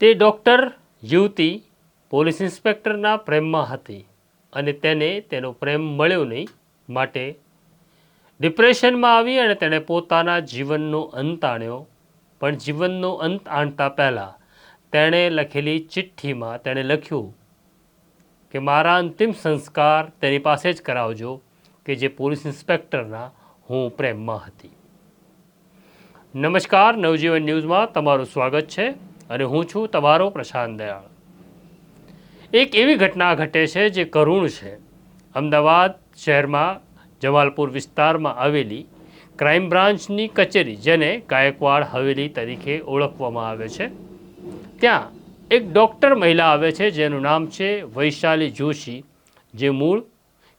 તે ડૉક્ટર યુવતી પોલીસ ઇન્સ્પેક્ટરના પ્રેમમાં હતી અને તેને તેનો પ્રેમ મળ્યો નહીં માટે ડિપ્રેશનમાં આવી અને તેણે પોતાના જીવનનો અંત આણ્યો. પણ જીવનનો અંત આણતા પહેલાં તેણે લખેલી ચિઠ્ઠીમાં તેણે લખ્યું કે, મારા અંતિમ સંસ્કાર તેની પાસે જ કરાવજો કે જે પોલીસ ઇન્સ્પેક્ટરના હું પ્રેમમાં હતી. નમસ્કાર, નવજીવન ન્યૂઝમાં તમારું સ્વાગત છે. અને હું છું તમારો પ્રશાંત દયાળ. એક એવી ઘટના ઘટે છે જે કરુણ છે. અમદાવાદ શહેરમાં જમાલપુર વિસ્તારમાં આવેલી ક્રાઇમ બ્રાન્ચની કચેરી, જેને ગાયકવાડ હવેલી તરીકે ઓળખવામાં આવે છે. ત્યાં એક ડૉક્ટર મહિલા આવે છે, જેનું નામ છે વૈશાલી જોશી, જે મૂળ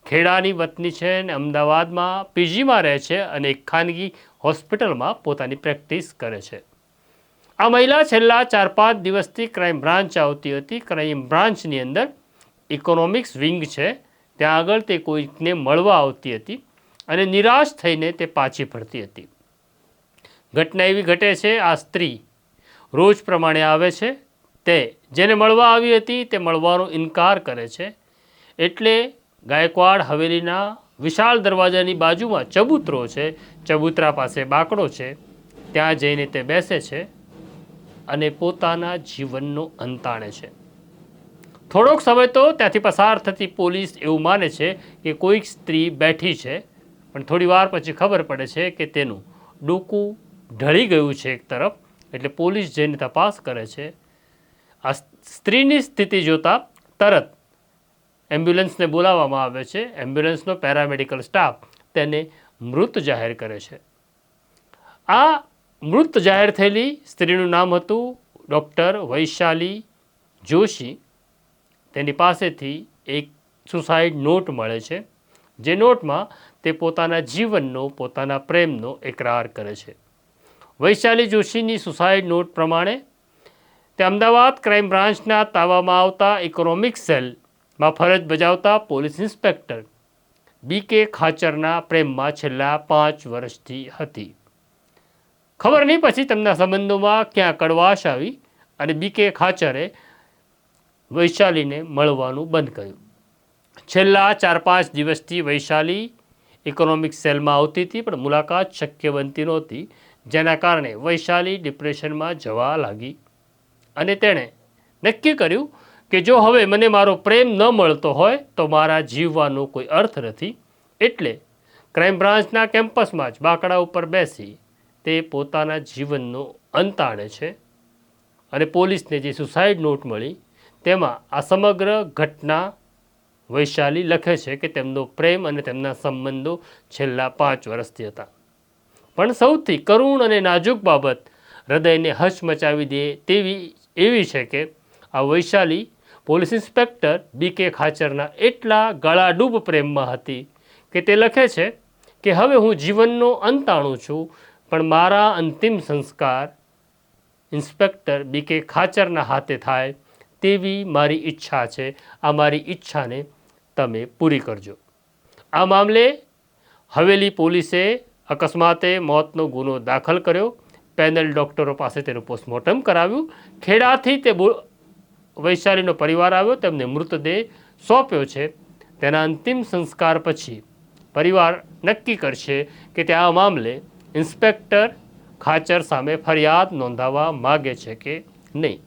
ખેડાની વતની છે અને અમદાવાદમાં પીજીમાં રહે છે અને એક ખાનગી હોસ્પિટલમાં પોતાની પ્રેક્ટિસ કરે છે. આ મહિલા છેલ્લા ચાર પાંચ દિવસથી ક્રાઇમ બ્રાન્ચ આવતી હતી. ક્રાઇમ બ્રાન્ચની અંદર ઇકોનોમિક્સ વિંગ છે. ત્યાં આગળ તે કોઈકને મળવા આવતી હતી અને નિરાશ થઈને તે પાછી ફરતી હતી. ઘટના એવી ઘટે છે, આ સ્ત્રી રોજ પ્રમાણે આવે છે. તે જેને મળવા આવી હતી, તે મળવાનો ઇનકાર કરે છે. એટલે ગાયકવાડ હવેલીના વિશાળ દરવાજાની બાજુમાં ચબૂતરો છે. ચબૂતરા પાસે બાકડો છે. ત્યાં જઈને તે બેસે છે. અને પોતાના જીવનનો અંત આણે છે. થોડોક સમય તો ત્યાંથી પસાર થતી પોલીસ એવું માને છે કે કોઈક સ્ત્રી બેઠી છે, પણ થોડી વાર પછી ખબર પડે છે કે તેનું ડોકું ઢળી ગયું છે એક તરફ, એટલે પોલીસ જઈને તપાસ કરે છે. આ સ્ત્રીની સ્થિતિ જોતાં તરત એમ્બ્યુલન્સને બોલાવવામાં આવે છે. એમ્બ્યુલન્સનો પેરામેડિકલ સ્ટાફ તેને મૃત જાહેર કરે છે. આ મૃત જાહેર થયેલી સ્ત્રીનું નામ હતું ડૉક્ટર વૈશાલી જોશી. તેની પાસેથી એક સુસાઇડ નોટ મળે છે. જે નોટમાં તે પોતાના જીવનનો, પોતાના પ્રેમનો એકરાર કરે છે. વૈશાલી જોશીની સુસાઇડ નોટ પ્રમાણે તે અમદાવાદ ક્રાઇમ બ્રાન્ચના તાવામાં આવતા ઇકોનોમિક સેલમાં ફરજ બજાવતા પોલીસ ઇન્સ્પેક્ટર બી કે ખાચરના પ્રેમમાં છેલ્લા પાંચ વર્ષથી હતી. ખબર નહીં પછી તેમના સંબંધોમાં ક્યાં કડવાશ આવી અને બીકે ખાચરે વૈશાલીને મળવાનું બંધ કર્યું. છેલ્લા ચાર પાંચ દિવસથી વૈશાલી ઇકોનોમિક સેલમાં આવતી હતી, પણ મુલાકાત શક્ય બનતી નહોતી, જેના કારણે વૈશાલી ડિપ્રેશનમાં જવા લાગી. અને તેણે નક્કી કર્યું કે જો હવે મને મારો પ્રેમ ન મળતો હોય, તો મારા જીવવાનો કોઈ અર્થ નથી. એટલે ક્રાઇમ બ્રાન્ચના કેમ્પસમાં જ બાકડા ઉપર બેસી તે પોતાના જીવનનો અંત આણે છે અને પોલીસને જે સુસાઇડ નોટ મળી, તેમાં આ સમગ્ર ઘટના વૈશાલી લખે છે કે તેમનો પ્રેમ અને તેમના સંબંધો છેલ્લા પાંચ વર્ષથી હતા. પણ સૌથી કરુણ અને નાજુક બાબત હૃદયને હચમચાવી દે તેવી એવી છે કે આ વૈશાલી પોલીસ ઇન્સ્પેક્ટર બી કે ખાચરના એટલા ગળાડૂબ પ્રેમમાં હતી કે તે લખે છે કે હવે હું જીવનનો અંત આણું છું પણ મારા અંતિમ સંસ્કાર ઇન્સ્પેક્ટર બી કે ખાચરના હાથે થાય તેવી મારી ઈચ્છા છે. આ મારી ઈચ્છાને તમે પૂરી કરજો. આ મામલે હવેલી પોલીસે અકસ્માતે મોતનો ગુનો દાખલ કર્યો. પેનલ ડૉક્ટરો પાસે તેનું પોસ્ટમોર્ટમ કરાવ્યું. ખેડાથી તે વૈશાલીનો પરિવાર આવ્યો, તેમને મૃતદેહ સોંપ્યો છે. તેના અંતિમ સંસ્કાર પછી પરિવાર નક્કી કરશે કે તે આ મામલે ઇન્સ્પેક્ટર ખાચર સામે ફરિયાદ નોંધાવવા માગે છે કે નહીં.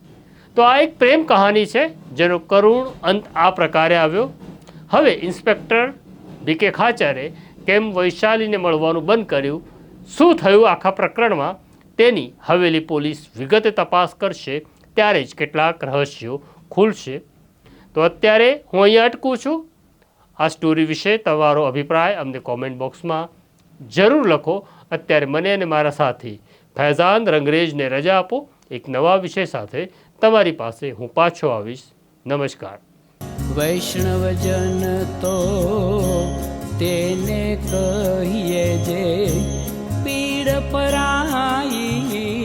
તો આ એક પ્રેમ કહાની છે, જેનો કરુણ અંત આ પ્રકારે આવ્યો. હવે ઇન્સ્પેક્ટર બી કે ખાચરે કેમ વૈશાલીને મળવાનું બંધ કર્યું? શું થયું આખા પ્રકરણમાં? તેની હવેલી પોલીસ વિગતે તપાસ કરશે, ત્યારે જ કેટલાક રહસ્યો ખુલશે. તો અત્યારે હું અહીંયા અટકું છું. આ સ્ટોરી વિશે તમારો અભિપ્રાય અમને કોમેન્ટ બોક્સમાં જરૂર લખો. અત્યારે મને અને મારા સાથી ફૈઝાન રંગરેજને રજા આપો. એક નવા વિષય સાથે તમારી પાસે હું પાછો આવીશ. નમસ્કાર. વૈષ્ણવજન તો તેને કહીએ જે પીડ પરાઈ